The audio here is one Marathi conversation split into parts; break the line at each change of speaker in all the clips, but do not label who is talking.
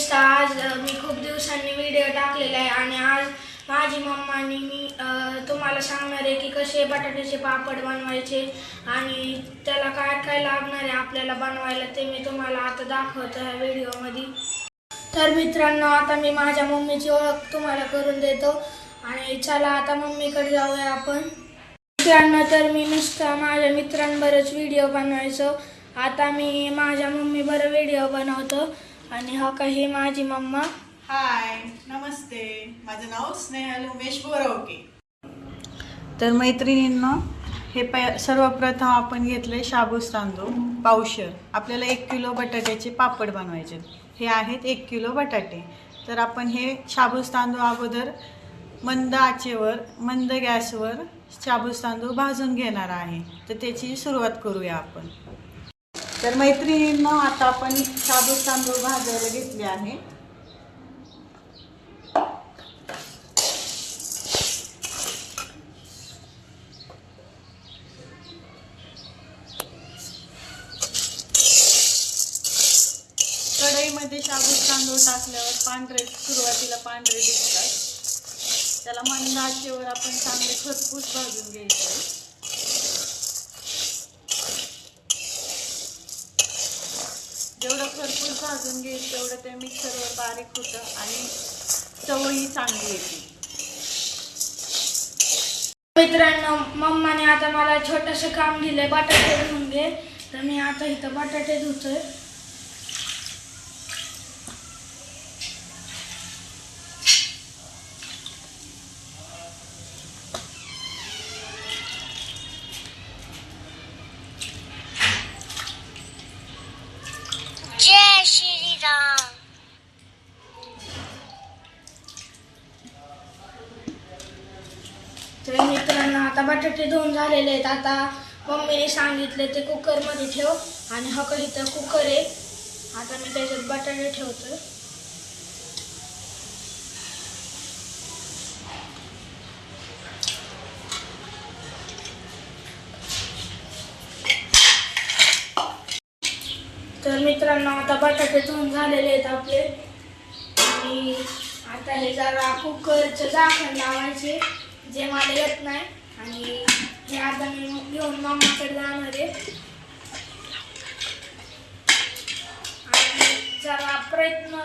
फ्रेंड्स आज मी खूप दिवसांनी व्हिडिओ टाकलेला आहे आणि आज माझी मम्मानी मी तुम्हाला सांगणार आहे की कसे बटाट्याचे पापड बनवायचे आणि त्याला काय काय लागणार आहे आपल्याला बनवायला ते मी तुम्हाला आता दाखवतो ह्या व्हिडिओमध्ये तर मित्रांनो आता मी माझ्या मम्मीची ओळख तुम्हाला करून देतो आणि चला आता मम्मीकडे जाऊया आपण. मित्रांनो तर मी नुसता माझ्या मित्रांबरच व्हिडिओ बनवायचो. आता मी माझ्या मम्मीबरोबर व्हिडिओ बनवतो. आणि हा काही माझी मम्मा.
हाय नमस्ते. माझं नाव स्नेहल उमेश बोरवके. तर मैत्रिणींना हे प सर्वप्रथम आपण घेतले शाबूस तांदूळ पावशर. आपल्याला एक किलो बटाट्याचे पापड बनवायचे हे आहेत एक किलो बटाटे. तर आपण हे शाबूस तांदूळ अगोदर मंद आचेवर मंद गॅसवर शाबूस तांदूळ भाजून घेणार आहे. तर त्याची सुरुवात करूया आपण. तर मैत्रिणींना आता आपण शाबूस तांदूळ भाजायला घेतले आहे. कढईमध्ये शाबूत तांदूळ टाकल्यावर पांढरे सुरुवातीला पांढरे दिसतात. त्याला मंदाचेवर आपण चांगले खरपूस भाजून घ्यायचं जेवढं खरपूस भाजून घेईल तेवढं ते मिक्सरवर बारीक होतं आणि चवही चांगली येते.
मित्रांनो मम्माने आता मला छोटंसं काम दिलंय बटाटे धुवून घे. तर मी आता इथं बटाटे धुतोय. तर मित्रांनो आता बटाटे धुवून झालेले आहेत. आता मम्मीने सांगितले ते कुकरमध्ये ठेव आणि हक काही तर कुकर आहे. आता मी त्याच्यात बटाटे ठेवतो तर मित्रांनो आता बटाटे धुवून झालेले आहेत आपले. आणि आता हे जरा कुकरचं झाकण लावायचे. जे मला येत नाही. आणि हे आता मी घेऊन मामाकडे जाणार आहे. आणि जरा प्रयत्न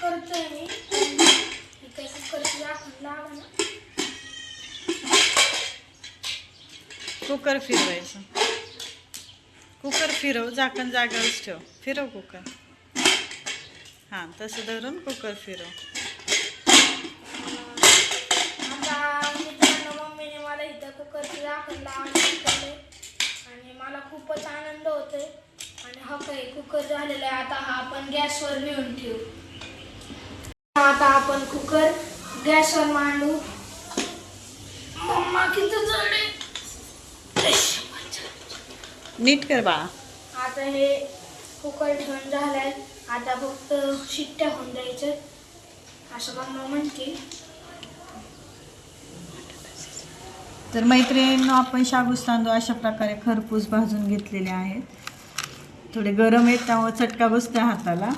करतोय मी. इथे कुकरचं लावा ना.
कुकर फिरवायचं. कुकर फिरव झाकण जागेवरच ठेव. फिरव कुकर. हां तसं धरून कुकर फिरव.
कुकर झालेला आहे. आता हा आपण गॅसवर नेऊन ठेवू. आता आपण कुकर गॅसवर मांडू. मम्मा किती जड
नीट कर बाळा
आता हे कुकर ठेवून झालंय. आता फक्त शिट्ट्या होऊन द्यायच्या. असं मम्मा म्हणते
तर मैत्रिणींनो आपण शाबूस तांदूळ अशा प्रकारे खरपूस भाजून घेतलेले आहेत. थोडे गरम आहेत त्यामुळे चटका बसतो हाताला.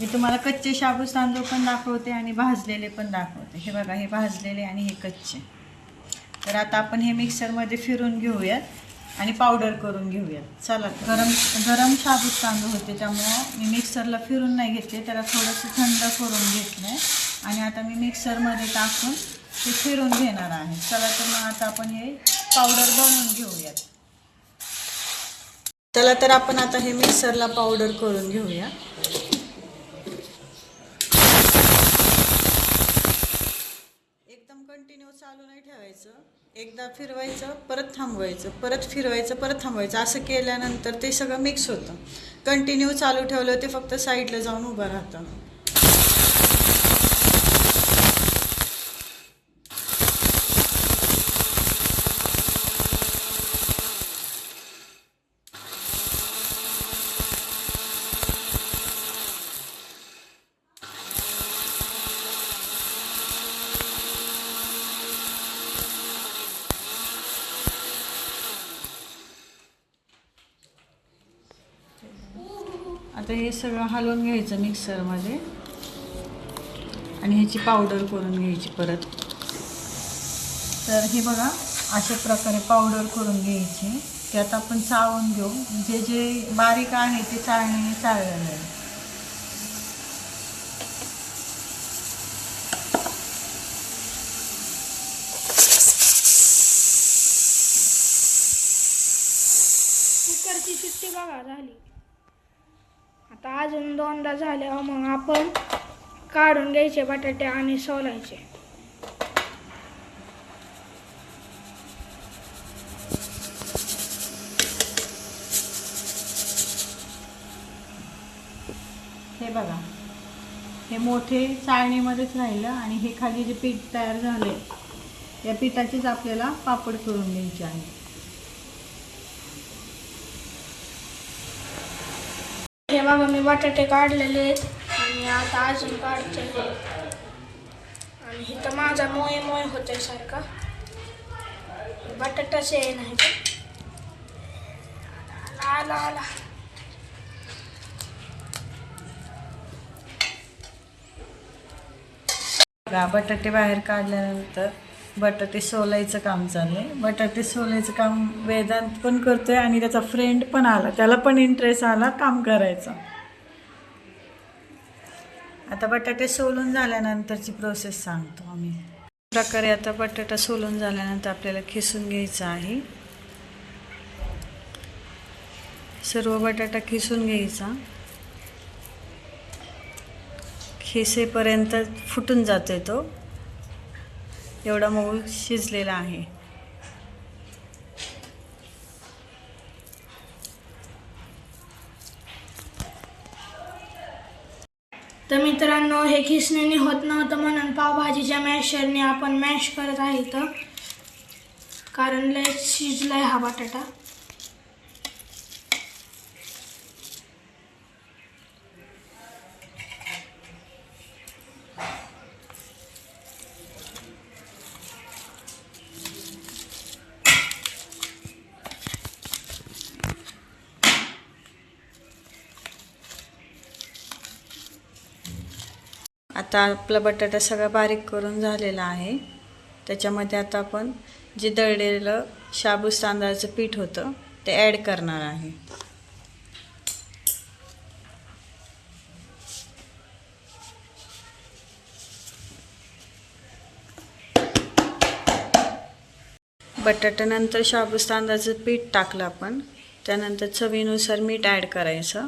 मी तुम्हाला कच्चे शाबूस तांदूळ पण दाखवते आणि भाजलेले पण दाखवते. हे बघा हे भाजलेले आणि हे कच्चे. तर आता आपण हे मिक्सरमध्ये फिरून घेऊयात आणि पावडर करून घेऊयात. चला गरम गरम शाबूत तांदूळ होते त्यामुळं मी मिक्सरला फिरून नाही घेतले त्याला थोडंसं थंड करून घेतलं आहे आणि आता मी मिक्सरमध्ये टाकून ते फिरून घेणार आहे. चला तर मग आता आपण हे पावडर बनवून घेऊयात. चला तर आपण आता हे मिक्सरला पावडर करून घेऊया. एकदम कंटिन्यू चालू नाही ठेवायचं. एकदा फिरवायचं परत थांबवायचं परत फिरवायचं परत थांबवायचं. असं केल्यानंतर ते सगळं मिक्स होतं. कंटिन्यू चालू ठेवलं ते फक्त साईडला जाऊन उभं राहतं. आता हे सगळं हलवून घ्यायचं मिक्सरमध्ये. आणि ह्याची पावडर करून घ्यायची परत. तर हे बघा अशा प्रकारे पावडर करून घ्यायची. त्यात आपण चाळून घेऊ. जे जे बारीक आहे ते चाळण्याने चाळलं जाईल
कुकरची शिट्टी बघा झाली. आता अजून दोनदा झाल्यावर मग आपण काढून घ्यायचे बटाटे आणि सोलायचे.
हे बघा. हे मोठे चाळणीमध्येच राहिलं आणि हे खाली जे पीठ तयार झाले या पिठाचेच आपल्याला पापड करून घ्यायचे आहे.
हे बघा मी बटाटे काढलेले आहेत. आणि आता अजून काढते. आणि इथं माझा मोय मोय होते सारखा. बटाटाच आहे नाही आला आला.
बघा बटाटे बाहेर काढल्यानंतर बटाटे सोलायचं काम चाललंय बटाटे सोलायचं काम वेदांत पण करतोय आणि त्याचा फ्रेंड पण आला. त्याला पण इंटरेस्ट आला काम करायचा. आता बटाटे सोलून झाल्यानंतरची प्रोसेस सांगतो आम्ही. प्रकारे आता बटाटा सोलून झाल्यानंतर आपल्याला खिसून घ्यायचा आहे. सर्व बटाटा खिसून घ्यायचा. खिसेपर्यंत फुटून जातोय तो. एवढा मऊ शिजलेला आहे.
तर मित्रांनो हे खिसणीने होत नव्हतं म्हणून पावभाजीच्या मॅशरने आपण मॅश करत आहे तर कारण लय शिजलाय हा बटाटा.
आता आपला बटाटा सगळा बारीक करून झालेला आहे. त्याच्यामध्ये आता आपण जे दळलेलं शाबूस तांदळाचं पीठ होतं ते ॲड करणार आहे. बटाट्यानंतर शाबूस तांदळाचं पीठ टाकलं आपण. त्यानंतर चवीनुसार मीठ ॲड करायचं.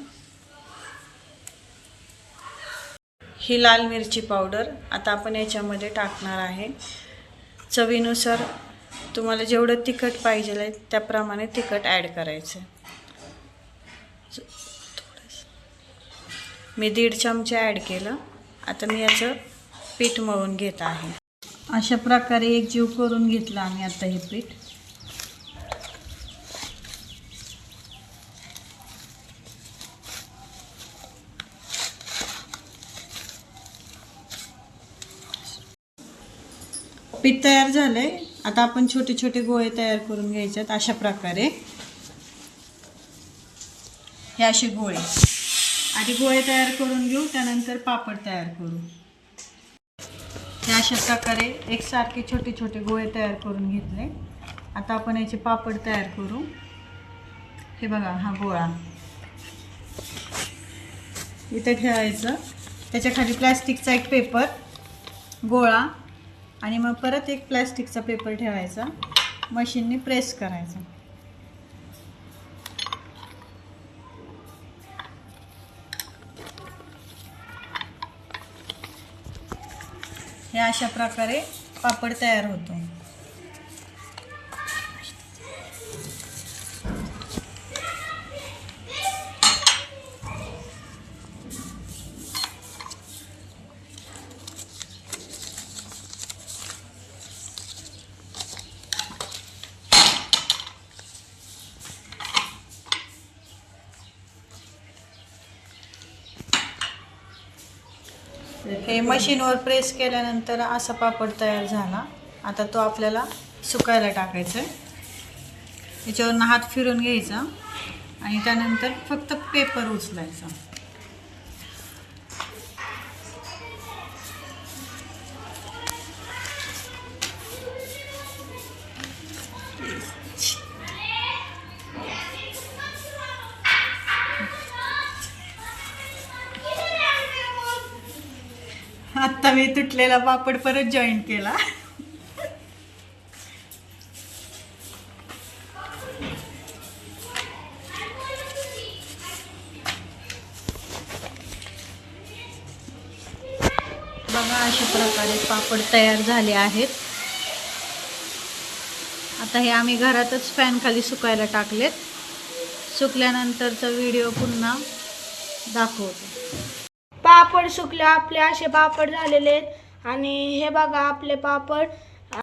ही लाल मिरची पावडर आता आपण याच्यामध्ये टाकणार आहे. चवीनुसार तुम्हाला जेवढं तिखट पाहिजे आहे त्याप्रमाणे तिखट ॲड करायचं. मी दीड चमचे ॲड केलं. आता मी याचं पीठ मळून घेत आहे. अशा प्रकारे एक जीव करून घेतला आम्ही आता हे पीठ. पीठ तयार झालंय. आता आपण छोटे छोटे गोळे तयार करून घ्यायच्यात अशा प्रकारे. हे असे गोळे. आधी गोळे तयार करून घेऊ त्यानंतर पापड तयार करू. हे अशा प्रकारे एकसारखे छोटे छोटे गोळे तयार करून घेतले. आता आपण याचे पापड तयार करू. हे बघा हा गोळा. इथं ठेवायचं. त्याच्याखाली प्लॅस्टिकचा एक पेपर गोळा. आणि मग परत एक प्लॅस्टिकचा पेपर ठेवायचा. मशीनने प्रेस करायचा. हे अशा प्रकारे पापड तयार होतो. हे मशीनवर प्रेस केल्यानंतर असा पापड तयार झाला. आता तो आपल्याला सुकायला टाकायचा आहे त्याच्यावरनं हात फिरून घ्यायचा आणि त्यानंतर फक्त पेपर उचलायचा. आत्ता मी तुटलेला पापड परत जॉईन केला. बघा अशा प्रकारे पापड तयार झाले आहेत. आता हे आम्ही घरातच फॅन खाली सुकायला टाकलेत. सुकल्यानंतरचा व्हिडिओ पुन्हा दाखवतो.
पापड सुकले आपले असे पापड झालेले आहेत. आणि हे बघा आपले पापड